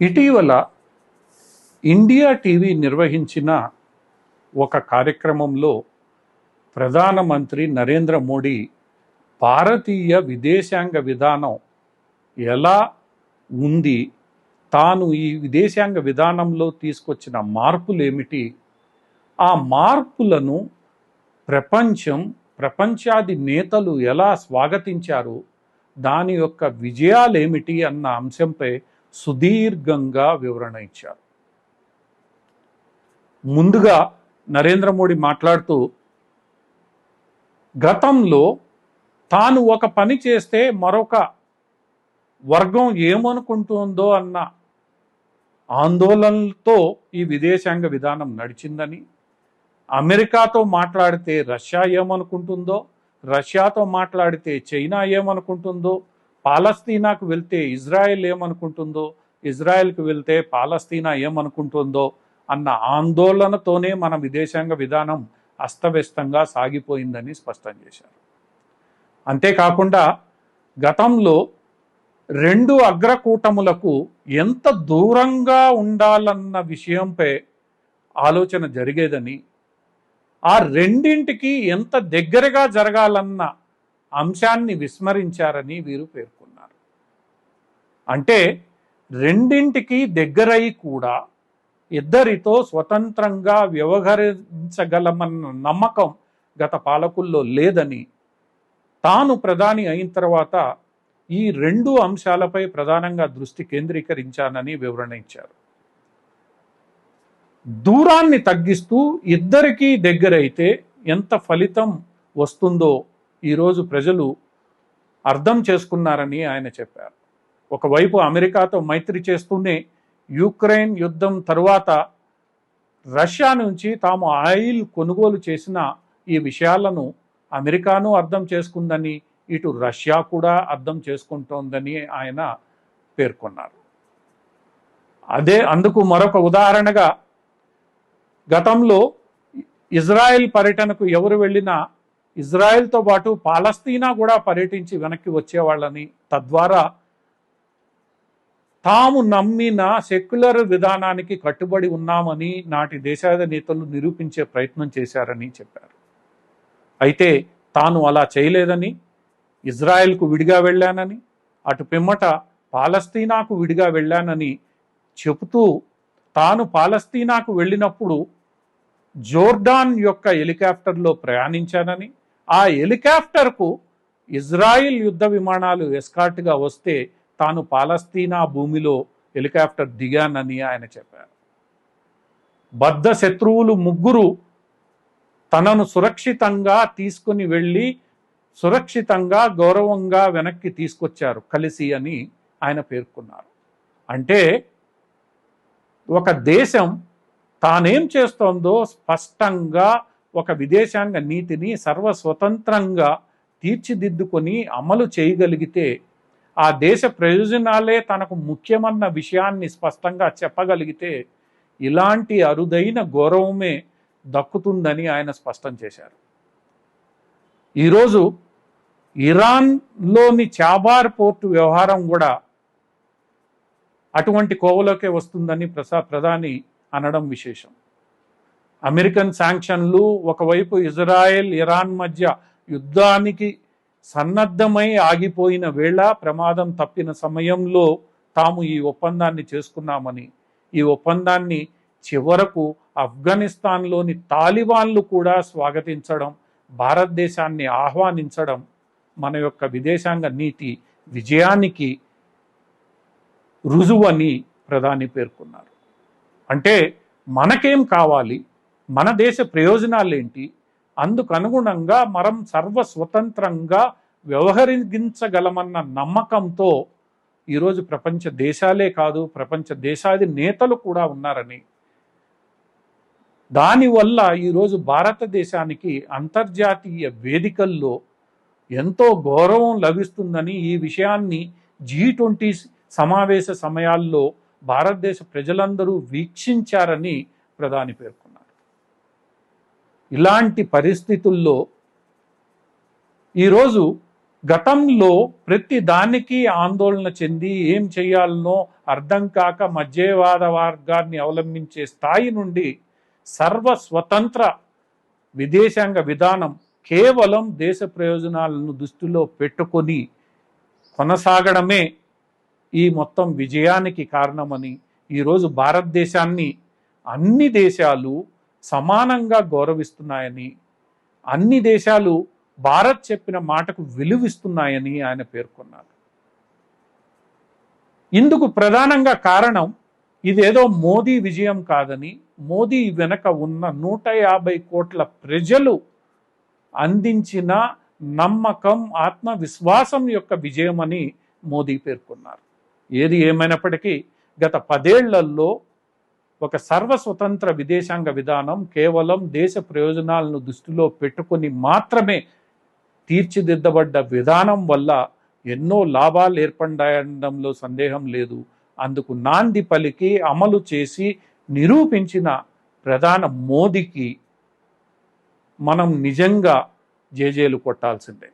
ఇటీవల India TV నిర్వహించిన ఒక కార్యక్రమంలో ప్రధానమంత్రి నరేంద్ర మోడీ భారతీయ విదేశాంగ విధానం ఎలా ఉంది తాను ఈ విదేశాంగ విధానంలో తీసుకొచ్చిన మార్పులు ఏమిటి ఆ మార్పులను ప్రపంచం ప్రపంచాది నేతలు ఎలా స్వాగతించారు దాని యొక్క విజయాలేమిటి అన్న అంశంపై సుదీర్ఘంగా వివరణ ఇచ్చారు. ముందుగా నరేంద్ర మోడీ మాట్లాడుతూ గతంలో తాను ఒక పని చేస్తే మరొక వర్గం ఏమనుకుంటుందో అన్న ఆందోళనలతో ఈ విదేశాంగ విధానం నడిచిందని అమెరికాతో మాట్లాడితే రష్యా ఏమనుకుంటుందో రష్యాతో మాట్లాడితే చైనా ఏమనుకుంటుందో పాలస్తీనాకు వెళ్తే ఇజ్రాయెల్ ఏమనుకుంటుందో ఇజ్రాయెల్కి వెళ్తే పాలస్తీనా ఏమనుకుంటుందో అన్న ఆందోళనతోనే మన విదేశాంగ విధానం అస్తవ్యస్తంగా సాగిపోయిందని స్పష్టం చేశారు. అంతేకాకుండా గతంలో రెండు అగ్రకూటములకు ఎంత దూరంగా ఉండాలన్న విషయంపై ఆలోచన జరిగేదని ఆ రెండింటికి ఎంత దగ్గరగా జరగాలన్న అంశాన్ని విస్మరించారని వీరు పేర్కొన్నారు. అంటే రెండింటికి దగ్గరై కూడా ఇద్దరితో స్వతంత్రంగా వ్యవహరించగలమన్న నమ్మకం గత పాలకుల్లో లేదని తాను ప్రధాని అయిన తర్వాత ఈ రెండు అంశాలపై ప్రధానంగా దృష్టి కేంద్రీకరించానని వివరణ ఇచ్చారు. దూరాన్ని తగ్గిస్తూ ఇద్దరికీ దగ్గరైతే ఎంత ఫలితం వస్తుందో ఈరోజు ప్రజలు అర్థం చేసుకున్నారని ఆయన చెప్పారు. ఒకవైపు అమెరికాతో మైత్రి చేస్తూనే యుక్రెయిన్ యుద్ధం తరువాత రష్యా నుంచి తాము ఆయిల్ కొనుగోలు చేసిన ఈ విషయాలను అమెరికాను అర్థం చేసుకుందని ఇటు రష్యా కూడా అర్థం చేసుకుంటోందని ఆయన పేర్కొన్నారు. అదే అందుకు మరొక ఉదాహరణగా గతంలో ఇజ్రాయెల్ పర్యటనకు ఎవరు వెళ్ళినా ఇజ్రాయెల్తో పాటు పాలస్తీనా కూడా పర్యటించి వెనక్కి వచ్చేవాళ్ళని తద్వారా తాము నమ్మిన సెక్యులర్ విధానానికి కట్టుబడి ఉన్నామని నాటి దేశాద నేతలు నిరూపించే ప్రయత్నం చేశారని చెప్పారు. అయితే తాను అలా చేయలేదని ఇజ్రాయెల్కు విడిగా వెళ్ళానని అటు పిమ్మట పాలస్తీనాకు విడిగా వెళ్ళానని చెబుతూ తాను పాలస్తీనాకు వెళ్ళినప్పుడు జోర్డాన్ యొక్క హెలికాప్టర్లో ప్రయాణించానని ఆ హెలికాప్టర్కు ఇజ్రాయిల్ యుద్ధ విమానాలు ఎస్కార్ట్గా వస్తే తాను పాలస్తీనా భూమిలో హెలికాప్టర్ దిగానని ఆయన చెప్పారు. బద్ధ శత్రువులు ముగ్గురు తనను సురక్షితంగా తీసుకుని వెళ్ళి సురక్షితంగా గౌరవంగా వెనక్కి తీసుకొచ్చారు కలిసి అని ఆయన పేర్కొన్నారు. అంటే ఒక దేశం తానేం చేస్తోందో స్పష్టంగా ఒక విదేశాంగ నీతిని సర్వస్వతంత్రంగా తీర్చిదిద్దుకొని అమలు చేయగలిగితే ఆ దేశ ప్రయోజనాలే తనకు ముఖ్యమన్న విషయాన్ని స్పష్టంగా చెప్పగలిగితే ఇలాంటి అరుదైన గౌరవమే దక్కుతుందని ఆయన స్పష్టం చేశారు. ఈరోజు ఇరాన్లోని చాబార్ పోర్టు వ్యవహారం కూడా అటువంటి కోవలోకే వస్తుందని ప్రసా ప్రధాని అనడం విశేషం. అమెరికన్ శాంక్షన్లు ఒకవైపు ఇజ్రాయెల్ ఇరాన్ మధ్య యుద్ధానికి సన్నద్ధమై ఆగిపోయిన వేళ ప్రమాదం తప్పిన సమయంలో తాము ఈ ఒప్పందాన్ని చేసుకున్నామని ఈ ఒప్పందాన్ని చివరకు ఆఫ్ఘనిస్తాన్లోని తాలిబాన్లు కూడా స్వాగతించడం భారతదేశాన్ని ఆహ్వానించడం మన యొక్క విదేశాంగ నీతి విజయానికి రుజువని ప్రధాని పేర్కొన్నారు. అంటే మనకేం కావాలి? మన దేశ ప్రయోజనాలు ఏంటి అందుకు అనుగుణంగా మనం సర్వస్వతంత్రంగా వ్యవహరించగలమన్న నమ్మకంతో ఈరోజు ప్రపంచ దేశాలే కాదు ప్రపంచ దేశాది నేతలు కూడా ఉన్నారని. దానివల్ల ఈరోజు భారతదేశానికి అంతర్జాతీయ వేదికల్లో ఎంతో గౌరవం లభిస్తుందని ఈ విషయాన్ని జీ ట్వంటీ సమావేశ సమయాల్లో భారతదేశ ప్రజలందరూ వీక్షించారని ప్రధాని పేర్కొన్నారు. ఇలాంటి పరిస్థితుల్లో ఈరోజు గతంలో ప్రతి దానికి ఆందోళన చెంది ఏం చేయాలనో అర్థం కాక మధ్యవాద వర్గాన్ని అవలంబించే స్థాయి నుండి సర్వ స్వతంత్ర విదేశాంగ విధానం కేవలం దేశ ప్రయోజనాలను దృష్టిలో పెట్టుకొని కొనసాగడమే ఈ మొత్తం విజయానికి కారణమని ఈరోజు భారతదేశాన్ని అన్ని దేశాలు సమానంగా గౌరవిస్తున్నాయని అన్ని దేశాలు భారత్ చెప్పిన మాటకు విలువిస్తున్నాయని ఆయన పేర్కొన్నారు. ఇందుకు ప్రధానంగా కారణం ఇదేదో మోదీ విజయం కాదని మోదీ వెనక ఉన్న నూట యాభై కోట్ల ప్రజలు అందించిన నమ్మకం ఆత్మవిశ్వాసం యొక్క విజయమని మోదీ పేర్కొన్నారు. ఏది ఏమైనప్పటికీ గత పదేళ్ళలో ఒక సర్వస్వతంత్ర విదేశాంగ విధానం కేవలం దేశ ప్రయోజనాలను దృష్టిలో పెట్టుకొని మాత్రమే తీర్చిదిద్దబడ్డ విధానం వల్ల ఎన్నో లాభాలు ఏర్పడడంలో సందేహం లేదు. అందుకు నాంది పలికి అమలు చేసి నిరూపించిన ప్రధాన మోదీకి మనం నిజంగా జేజేలు కొట్టాల్సిందే.